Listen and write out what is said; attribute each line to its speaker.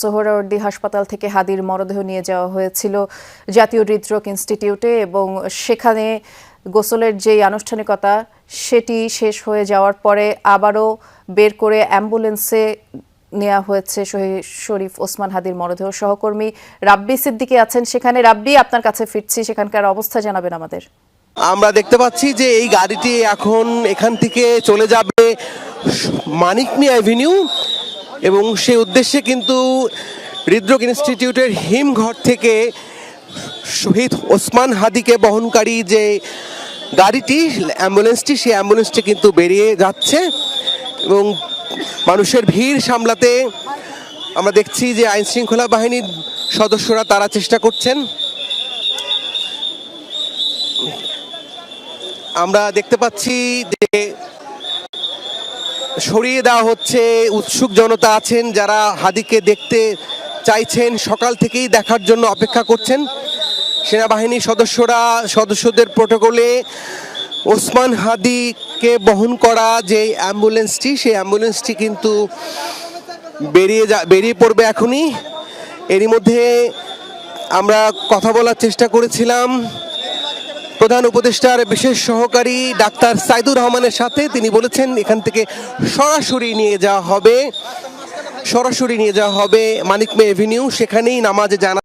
Speaker 1: সোহরাওয়ার্দী হাসপাতাল থেকে হাদির মরদেহ নিয়ে যাওয়া হয়েছিল জাতীয় হৃদরোগ ইনস্টিটিউটে এবং সেখানে গোসলের যেই আনুষ্ঠানিকতা, সেটি শেষ হয়ে যাওয়ার পরে আবারও বের করে অ্যাম্বুলেন্সে নেওয়া হয়েছে শরীফ ওসমান হাদির মরদেহ। সহকর্মী রাব্বি সিদ্দিকি আছেন সেখানে। রাব্বি, আপনার কাছে ফিরছি। সেখানকার অবস্থা জানাবেন আমাদের।
Speaker 2: আমরা দেখতে পাচ্ছি যে এই গাড়িটি এখন এখান থেকে চলে যাবে মানিক মানিকমি অ্যাভিনিউ এবং সেই উদ্দেশ্যে কিন্তু হৃদরোগ ইনস্টিটিউটের হিমঘর থেকে শহীদ ওসমান হাদিকে বহনকারী যে গাড়িটি, অ্যাম্বুলেন্সটি, সেই অ্যাম্বুলেন্সটি কিন্তু বেরিয়ে যাচ্ছে এবং মানুষের ভিড় সামলাতে আমরা দেখছি যে আইন শৃঙ্খলা বাহিনীর সদস্যরা তারা চেষ্টা করছেন। আমরা দেখতে পাচ্ছি যে সরিয়ে দেওয়া হচ্ছে, উৎসুক জনতা আছেন যারা হাদিকে দেখতে চাইছেন, সকাল থেকেই দেখার জন্য অপেক্ষা করছেন। সেনাবাহিনীর সদস্যরা, সদস্যদের প্রোটোকলে ওসমান হাদিকে বহন করা যে অ্যাম্বুলেন্সটি, সেই অ্যাম্বুলেন্সটি কিন্তু বেরিয়ে যা, বেরিয়ে পড়বে এখনই। এরই মধ্যে আমরা কথা বলার চেষ্টা করেছিলাম। প্রধান উপদেষ্টার বিশেষ সহকারী ডাক্তার সাইদুর রহমানের সাথে তিনি বলেছেন, এখান থেকে সরাসরি নিয়ে যাওয়া হবে। সরাসরি নিয়ে যাওয়া হবে মানিকমে এভিনিউ, সেখানেই নামাজে জানা